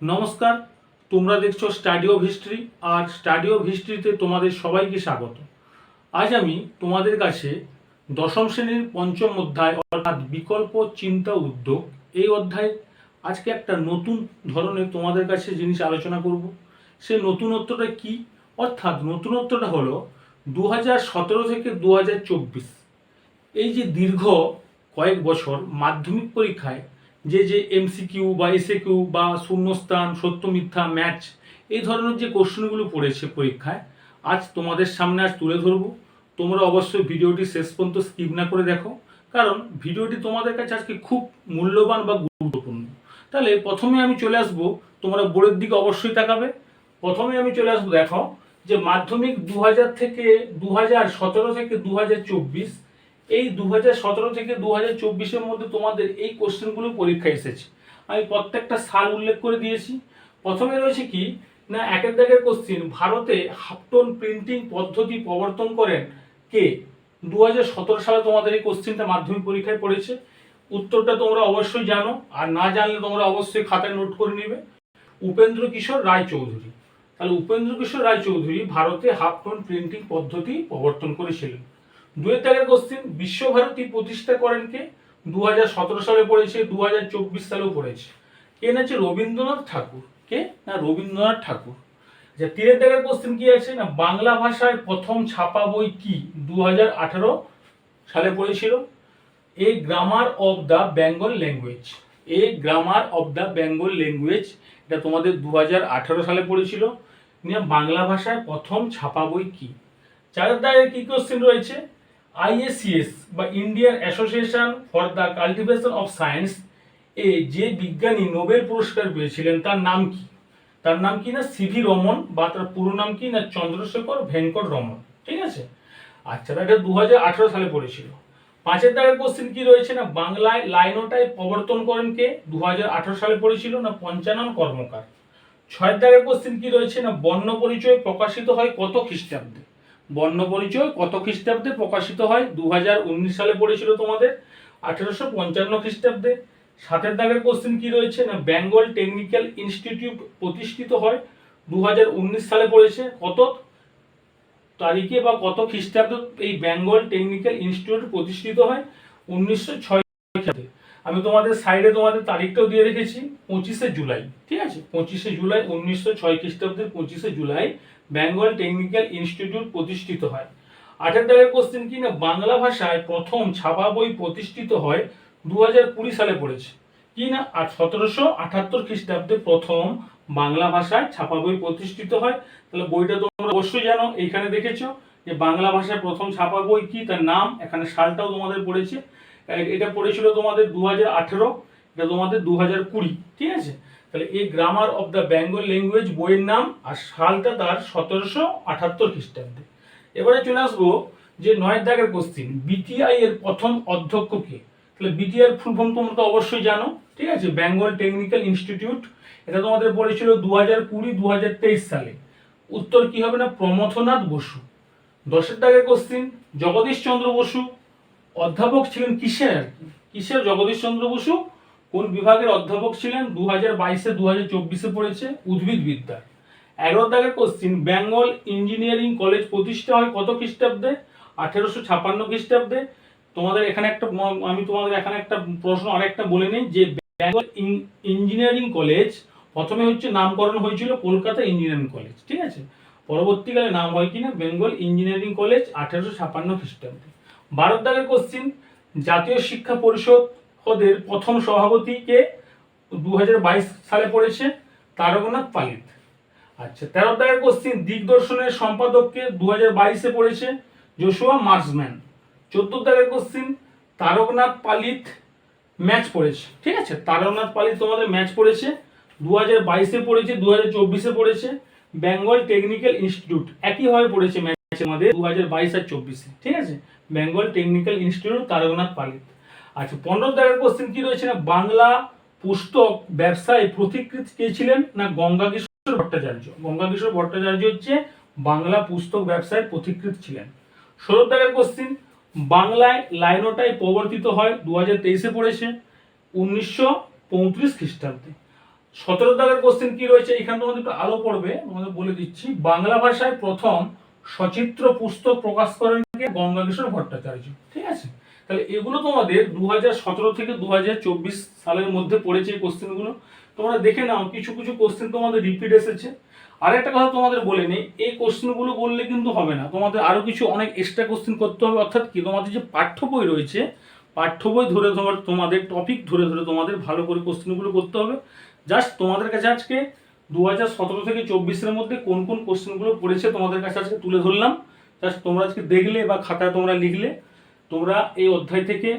নমস্কার, তোমরা দেখছ স্টাডি অফ হিস্ট্রি আর স্টাডি অফ হিস্ট্রিতে তোমাদের সবাইকে স্বাগত। আজ আমি তোমাদের কাছে দশম শ্রেণির পঞ্চম অধ্যায়, অর্থাৎ বিকল্প চিন্তা উদ্যোগ, এই অধ্যায় আজকে একটা নতুন ধরনের তোমাদের কাছে জিনিস আলোচনা করব। সেই নতুনত্বটা কি? অর্থাৎ নতুনত্বটা হলো দু সতেরো থেকে দু চব্বিশ। এই যে দীর্ঘ কয়েক বছর মাধ্যমিক পরীক্ষায় যে যে এমসিকিউ বা এসএকিউ বা শূন্যস্থান, সত্য মিথ্যা ম্যাচ এই ধরনের যে কোশ্চেনগুলো পড়েছে পরীক্ষায়, আজ তোমাদের সামনে আজ তুলে ধরবো। তোমরা অবশ্যই ভিডিওটি শেষ পর্যন্ত স্কিপ না করে দেখো, কারণ ভিডিওটি তোমাদের কাছে আজকে খুব মূল্যবান বা গুরুত্বপূর্ণ। তাহলে প্রথমে আমি চলে আসব, তোমরা বোর্ডের দিকে অবশ্যই তাকাবে। প্রথমে আমি চলে আসব, দেখো, যে মাধ্যমিক দু হাজার থেকে দু সতেরো থেকে দু এই দু থেকে দু হাজার মধ্যে তোমাদের এই কোশ্চেনগুলো পরীক্ষা এসেছে। আমি প্রত্যেকটা সাল উল্লেখ করে দিয়েছি। প্রথমে রয়েছে কি, না, একের দাগের কোশ্চেন, ভারতে হাফটোন প্রিন্টিং পদ্ধতি প্রবর্তন করেন কে? দু সালে তোমাদের এই কোশ্চেনটা মাধ্যমিক পরীক্ষায় পড়েছে। উত্তরটা তোমরা অবশ্যই জানো, আর না জানলে তোমরা অবশ্যই খাতায় নোট করে নেবে। উপেন্দ্র কিশোর রায় চৌধুরী তাহলে উপেন্দ্র কিশোর রায় চৌধুরী ভারতে হাফটোন প্রিন্টিং পদ্ধতি প্রবর্তন করেছিলেন। দুয়ের দাগের কোশ্চেন বিশ্বভারতী প্রতিষ্ঠা করেন কে? দু হাজার সতেরো সালে পড়েছে দু সালেও পড়েছে। কে না হচ্ছে রবীন্দ্রনাথ ঠাকুর। কে? না, রবীন্দ্রনাথ ঠাকুর। যে তিনের দাগের কোশ্চেন কি আছে? না, বাংলা ভাষায় প্রথম ছাপা বই কি? দু হাজার আঠারো সালে পড়েছিল। A grammar of the Bengal language a grammar of the Bengal language এটা তোমাদের দু হাজার আঠারো সালে পড়েছিল। বাংলা ভাষায় প্রথম ছাপা বই কি? চারের দাগে কি কোশ্চেন রয়েছে? আইএসিএস বা Indian association for the cultivation of science এ যে বিজ্ঞানী নোবেল পুরস্কার পেয়েছিলেন, তার নাম কি? তার নাম কি না? সিভি রমন বা তার পুরো নাম কি না? চন্দ্রশেখর ভেঙ্কট রমন। ঠিক আছে? আচ্ছা এটা দু হাজার আঠারো সালে পড়েছিল। পাঁচের দাগের কোশ্চেন কি রয়েছে না? বাংলায় লাইনোটাই প্রবর্তন করেন কে? দু হাজার আঠারো সালে পড়েছিল না? পঞ্চানন কর্মকার। ছয়ের দাগের কোশ্চেন কি রয়েছে না? বর্ণ পরিচয় প্রকাশিত হয় কত খ্রিস্টাব্দে? বর্ণ পরিচয়, কত খ্রিস্টাব্দে প্রকাশিত হয়? দু সালে পড়েছিল তোমাদের। আঠেরোশো পঞ্চান্ন খ্রিস্টাব্দে। সাতের দাগের কোশ্চেন কি রয়েছে? না বেঙ্গল টেকনিক্যাল ইনস্টিটিউট প্রতিষ্ঠিত হয়। দু সালে পড়েছে। কত তারিখে বা কত খ্রিস্টাব্দে এই বেঙ্গল টেকনিক্যাল ইনস্টিটিউট প্রতিষ্ঠিত হয়? উনিশশো ছয় আমি তোমাদের সাইডে তোমাদের তারিখটাও দিয়ে রেখেছি। পঁচিশে জুলাই, ঠিক আছে? পঁচিশে জুলাই উনিশশো ছয় খ্রিস্টাব্দের পঁচিশে জুলাই বেঙ্গল টেকনিক্যাল ইনস্টিটিউট প্রতিষ্ঠিত হয়। আঠের দাগের কোশ্চেন কি না? বাংলা ভাষায় প্রথম ছাপা বই প্রতিষ্ঠিত হয় দু হাজার কুড়ি সালে পড়েছে। কি না? আর সতেরোশো আটাত্তর খ্রিস্টাব্দে প্রথম বাংলা ভাষায় ছাপা বই প্রতিষ্ঠিত হয়। তাহলে বইটা তোমরা অবশ্যই জানো, এইখানে দেখেছ যে বাংলা ভাষায় প্রথম ছাপা বই কি? তার নাম, এখানে সালটাও তোমাদের পড়েছে। এটা পড়েছিল তোমাদের দু হাজার আঠেরো, এটা তোমাদের দু হাজার কুড়ি, ঠিক আছে? তাহলে এই grammar of the Bengal language বইয়ের নাম আর সালটা তার সতেরোশো আটাত্তর খ্রিস্টাব্দে। এবারে চলে আসব যে নয় দাগের কোশ্চিন বিটিআই এর প্রথম অধ্যক্ষ কে? তাহলে বিটিআই ফুল ফর্ম তোমরা তো অবশ্যই জানো, ঠিক আছে? বেঙ্গল টেকনিক্যাল ইনস্টিটিউট এটা তোমাদের পড়েছিল দু হাজার কুড়ি দু হাজার তেইশ সালে। উত্তর কি হবে না? প্রমথনাথ বসু। দশের দাগের কোশ্চিন জগদীশ চন্দ্র বসু। অধ্যাপক ছিলেন কিসের? কিসের জগদীশ চন্দ্র বসু? কোন বিভাগের অধ্যাপক ছিলেন? দু হাজার বাইশে দু হাজার চব্বিশে পড়েছে উদ্ভিদ বিদ্যা। এগারো দাগের কোশ্চিন বেঙ্গল ইঞ্জিনিয়ারিং কলেজ প্রতিষ্ঠা হয় কত খ্রিস্টাব্দে? আঠেরোশো ছাপান্ন খ্রিস্টাব্দে। তোমাদের এখানে একটা, আমি তোমাদের এখানে একটা প্রশ্ন আরেকটা বলে নিই যে বেঙ্গল ইঞ্জিনিয়ারিং কলেজ প্রথমে হচ্ছে নামকরণ হয়েছিল কলকাতা ইঞ্জিনিয়ারিং কলেজ, ঠিক আছে? পরবর্তীকালে নাম হয় কিনা? বেঙ্গল ইঞ্জিনিয়ারিং কলেজ, আঠেরোশো ছাপান্ন খ্রিস্টাব্দে। ভারত দাগের কোশ্চিন জাতীয় শিক্ষা পরিষদ পদের প্রথম সভাপতি কে? দু সালে পড়েছে তারকনাথ পালিত আচ্ছা তেরো দাগের কোশ্চিন দিগদর্শনের সম্পাদককে দু বাইশে পড়েছে জোশুয়া মার্সম্যান। চোদ্দ দাগের কোশ্চিন তারকনাথ পালিত ম্যাচ পড়েছে। ঠিক আছে? তারকনাথ পালিত তোমাদের ম্যাচ পড়েছে। দু হাজার বাইশে পড়েছে দু হাজার চব্বিশে পড়েছে বেঙ্গল টেকনিক্যাল ইনস্টিটিউট। একইভাবে পড়েছে ম্যাচ আমাদের দু হাজার বাইশ আর চব্বিশে। ঠিক আছে? বেঙ্গল টেকনিক্যাল ইনস্টিটিউট, তারকনাথ পালিত আচ্ছা পনেরো দাগের কোশ্চেন কি রয়েছে না? বাংলা পুস্তক ব্যবসায় প্রতিকৃত কে ছিলেন না গঙ্গা কিশোর ভট্টাচার্য? গঙ্গা কিশোর ভট্টাচার্য হচ্ছে বাংলা পুস্তক ব্যবসায় পথিকৃত ছিলেন। ষোলো দাগের কোশ্চিন বাংলায় লাইনোটাই প্রবর্তিত হয় দু হাজার তেইশে পড়েছে, উনিশশো পঁয়ত্রিশ খ্রিস্টাব্দে। সতেরো দাগের কোশ্চেন কি রয়েছে? এখানে তোমাদের একটু আলো পড়বে, তোমাদের বলে দিচ্ছি। বাংলা ভাষায় প্রথম সচিত্র পুস্তক প্রকাশ করেন গঙ্গা কিশোর ভট্টাচার্য। ঠিক আছে? তাহলে এগুলো তোমাদের দু থেকে দু সালের মধ্যে পড়েছে এই কোশ্চেনগুলো তোমরা দেখে নাও, কিছু কিছু কোশ্চেন তোমাদের রিপিট এসেছে। আর একটা কথা তোমাদের বলে নেই, এই কোশ্চেনগুলো বললে কিন্তু হবে না। তোমাদের আরও কিছু অনেক এক্সট্রা কোশ্চেন করতে হবে, অর্থাৎ কি? তোমাদের যে পাঠ্য বই রয়েছে, পাঠ্য বই ধরে ধরে তোমাদের টপিক ধরে ধরে তোমাদের ভালো করে কোশ্চেনগুলো করতে হবে। জাস্ট তোমাদের কাছে আজকে দু হাজার সতেরো থেকে চব্বিশের মধ্যে কোন কোন কোশ্চেনগুলো পড়েছে তোমাদের কাছে আজকে তুলে ধরলাম। জাস্ট তোমরা আজকে দেখলে বা খাতায় তোমরা লিখলে তোমরা এই অধ্যায় থেকে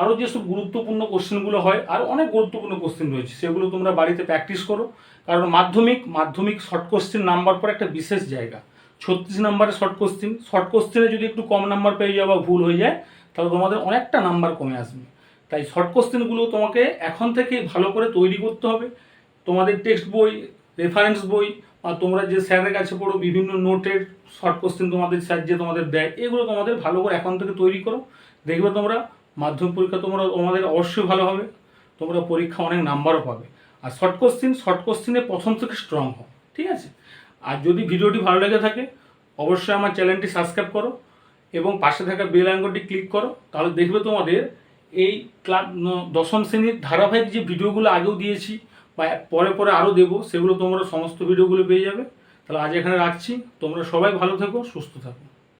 আরও যেসব গুরুত্বপূর্ণ কোশ্চেনগুলো হয়, আর অনেক গুরুত্বপূর্ণ কোশ্চেন রয়েছে, সেগুলো তোমরা বাড়িতে প্র্যাকটিস করো। কারণ মাধ্যমিক মাধ্যমিক শর্ট কোশ্চেন নাম্বার পর একটা বিশেষ জায়গা। ছত্রিশ নাম্বারের শর্ট কোশ্চেন শর্ট কোশ্চেনে যদি একটু কম নাম্বার পেয়ে যাও বা ভুল হয়ে যায়, তাহলে তোমাদের অনেকটা নাম্বার কমে আসবে। তাই শর্ট কোশ্চেনগুলো তোমাকে এখন থেকে ভালো করে তৈরি করতে হবে। তোমাদের টেক্সট বই রেফারেন্স বই তোমরা যে স্যারের কাছে পড়ো, বিভিন্ন নোটের, শর্ট কোশ্চেন তোমাদের স্যার যে তোমাদের দেয়, এগুলো তোমাদের ভালো করে এখন থেকে তৈরি করো। দেখবে তোমরা, মাধ্যমিক পরীক্ষা তোমরা, তোমাদের অবশ্যই ভালো হবে। তোমরা পরীক্ষা অনেক নাম্বারও পাবে। আর শর্ট কোশ্চেন, শর্ট কোশ্চেনে প্রথম থেকে স্ট্রং হও, ঠিক আছে? আর যদি ভিডিওটি ভালো লেগে থাকে, অবশ্যই আমার চ্যানেলটি সাবস্ক্রাইব করো এবং পাশে থাকা বেল আইকনটি ক্লিক করো। তাহলে দেখবে তোমাদের এই ক্লাস, দশম শ্রেণির ধারাবাহিক যে ভিডিওগুলো আগেও দিয়েছি বা পরে পরে আরও দেবো, সেগুলো তোমরা সমস্ত ভিডিওগুলো পেয়ে যাবে। তাহলে আজ এখানে রাখছি। তোমরা সবাই ভালো থেকো, সুস্থ থাকো।